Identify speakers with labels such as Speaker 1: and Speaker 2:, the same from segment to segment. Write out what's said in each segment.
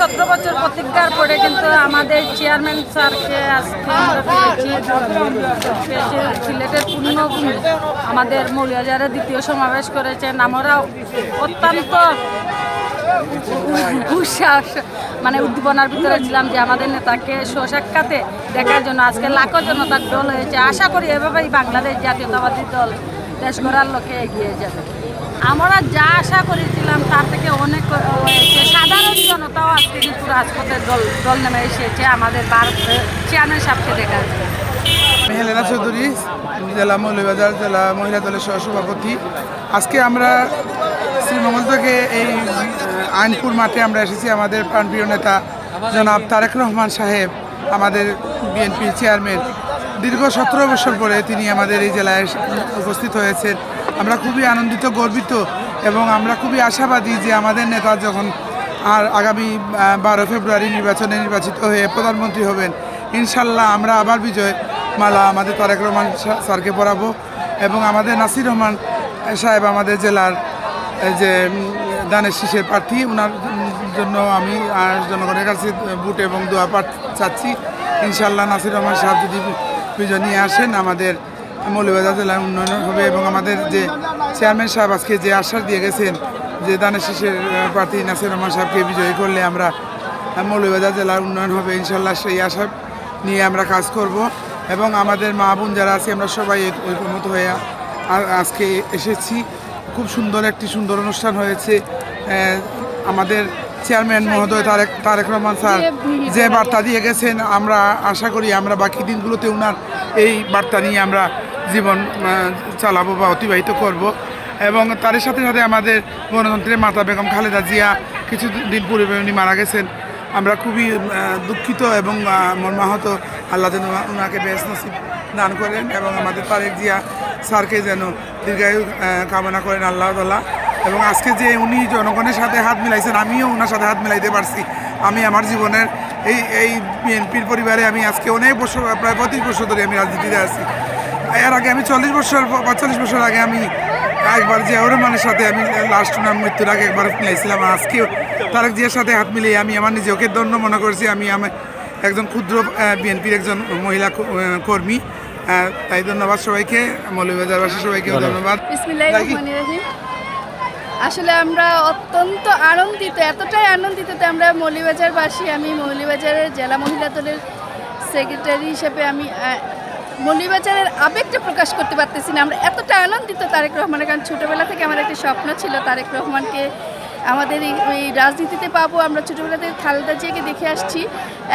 Speaker 1: সতেরো বছর প্রতিজ্ঞার পরে কিন্তু আমাদের চেয়ারম্যান স্যারকে আজকে সিলেটের পূর্ণভূমি। আমাদের মৌলিয়াজারে দ্বিতীয় সমাবেশ করেছেন। আমরা অত্যন্ত উৎসাহ মানে উদ্দীপনার ভিতরে ছিলাম যে আমাদের নেতাকে সাক্ষাতে দেখার জন্য আজকে লাখো জনতার দল হয়েছে। আশা করি এভাবেই বাংলাদেশ জাতীয়তাবাদী দল দেশ গড়ার লক্ষ্যে এগিয়ে যাবে। আমরা যা আশা করেছিলাম, তার থেকে অনেক হয়েছে সাধারণ জনতাও আজকে কিন্তু রাজপথে দল দল নেমে এসেছে আমাদের চেয়ারম্যান সাহেবকে জন্য
Speaker 2: আমি হেলেনা চৌধুরী, জেলা মৌলবাজার জেলা মহিলা দলের সহসভাপতি আজকে আমরা শ্রীমঙ্গল থেকে এই আইনপুর মাঠে আমরা এসেছি আমাদের প্রাণপ্রিয় নেতা জনাব তারেক রহমান সাহেব, আমাদের বিএনপি চেয়ারম্যান দীর্ঘ সতেরো বছর পরে তিনি আমাদের এই জেলায় উপস্থিত হয়েছেন। আমরা খুবই আনন্দিত, গর্বিত এবং আমরা খুবই আশাবাদী যে আমাদের নেতা যখন আর আগামী বারো ফেব্রুয়ারি নির্বাচনে নির্বাচিত হয়ে প্রধানমন্ত্রী হবেন। ইনশাল্লাহ আমরা আবার বিজয় মালা আমাদের তারেক রহমান স্যারকে পড়াবো এবং আমাদের নাসির রহমান সাহেব আমাদের জেলার যে দানের শীষের প্রার্থী ওনার জন্য আমি, আর জনগণের কাছে বুট এবং দোয়া পাঠ চাচ্ছি। ইনশাল্লাহ নাসির রহমান সাহেব যদি বিজয় নিয়ে আসেন, আমাদের মৌলবাজার জেলার উন্নয়ন হবে এবং আমাদের যে চেয়ারম্যান সাহেব আজকে যে আশ্বাস দিয়ে গেছেন যে দানের শীষের প্রার্থী নাসির রহমান সাহেবকে বিজয়ী করলে আমরা মৌলবাজার জেলার উন্নয়ন হবে ইনশাল্লাহ সেই আশা নিয়ে আমরা কাজ করব। এবং আমাদের মা বোন যারা আছে আমরা সবাই ঐ- ঐকমত হয়ে আজকে এসেছি। খুব সুন্দর একটি সুন্দর অনুষ্ঠান হয়েছে। আমাদের চেয়ারম্যান মহোদয় তারেক তারেক রহমান স্যার যে বার্তা দিয়ে গেছেন আমরা আশা করি আমরা বাকি দিনগুলোতে ওনার এই বার্তা নিয়ে আমরা জীবন চালাবো বা অতিবাহিত করব। এবং তার সাথে সাথে আমাদের গণতন্ত্রের মাতা বেগম খালেদা জিয়া কিছু দিন পূর্বে উনি মারা গেছেন। আমরা খুবই দুঃখিত এবং মর্মাহত। আল্লাহ যেন ওনাকে বেশ নসিব দান করেন এবং আমাদের তারেক জিয়া স্যারকে যেন দীর্ঘায়ু কামনা করেন আল্লাহ তালা এবং আজকে যে উনি জনগণের সাথে হাত মিলাইছেন, আমিও ওনার সাথে হাত মিলাইতে পারছি। আমি আমার জীবনের এই এই বিএনপির পরিবারে আমি আজকে অনেক বছর, প্রায় পঁয়ত্রিশ বছর ধরে আমি রাজনীতিতে আছি। এর আগে আমি চল্লিশ বছর, পঁয়তাল্লিশ বছর আগে আমি একবার জিয়াউর রহমানের সাথে আমি লাস্ট ওনার মৃত্যুর আগে একবার মিলাইছিলাম আর আজকেও তারেক জিয়ার সাথে হাত মিলিয়ে আমি আমার নিজেকে দণ্ড মনে করছি। আমি আমার একজন ক্ষুদ্র বিএনপির একজন মহিলা কর্মী। তাই ধন্যবাদ সবাইকে মৌলবাজারবাসী সবাইকেও ধন্যবাদ।
Speaker 3: আসলে আমরা অত্যন্ত আনন্দিত এতটাই আনন্দিত যে আমরা মৌলিবাজারবাসী আমি মৌলিবাজারের জেলা মহিলা দলের সেক্রেটারি হিসেবে আমি মৌলিবাজারের আবেগটা প্রকাশ করতে পারতেছি না। আমরা এতটা আনন্দিত তারেক রহমানের কারণ ছোটোবেলা থেকে আমার একটা স্বপ্ন ছিল তারেক রহমানকে আমাদের এই রাজনীতিতে পাবো। আমরা ছোটোবেলা থেকে খালেদা জিয়াকে দেখে আসছি।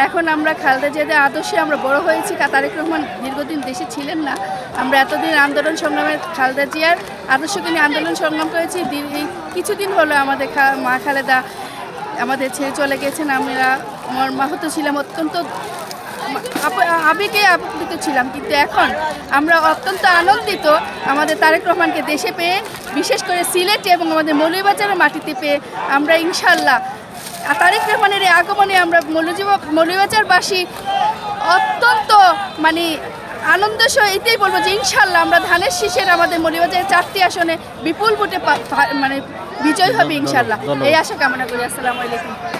Speaker 3: এখন আমরা খালেদা জিয়াদের আদর্শে আমরা বড় হয়েছি। তারেক রহমান দীর্ঘদিন দেশে ছিলেন না। আমরা এতদিন আন্দোলন সংগ্রামে খালেদা জিয়ার আদর্শকে নিয়ে আন্দোলন সংগ্রাম করেছি। কিছুদিন হলো আমাদের মা খালেদা আমাদের ছেড়ে চলে গেছেন। আমরা মর্মাহত ছিলাম অত্যন্ত আবেগে আপ্লুত ছিলাম কিন্তু এখন আমরা অত্যন্ত আনন্দিত আমাদের তারেক রহমানকে দেশে পেয়ে বিশেষ করে সিলেটে এবং আমাদের মৌলভীবাজারের মাটিতে পেয়ে আমরা ইনশাল্লাহ তারেক রহমানের এই আগমনে আমরা মৌলজীব মৌলভীবাজারবাসী অত্যন্ত মানে আনন্দ সহ এটাই বলব যে ইনশাল্লাহ আমরা ধানের শীষের আমাদের মৌলভীবাজারের চারটি আসনে বিপুল ভোটে মানে বিজয় হবে ইনশাল্লাহ এই আশা কামনা করি। আসসালামু আলাইকুম।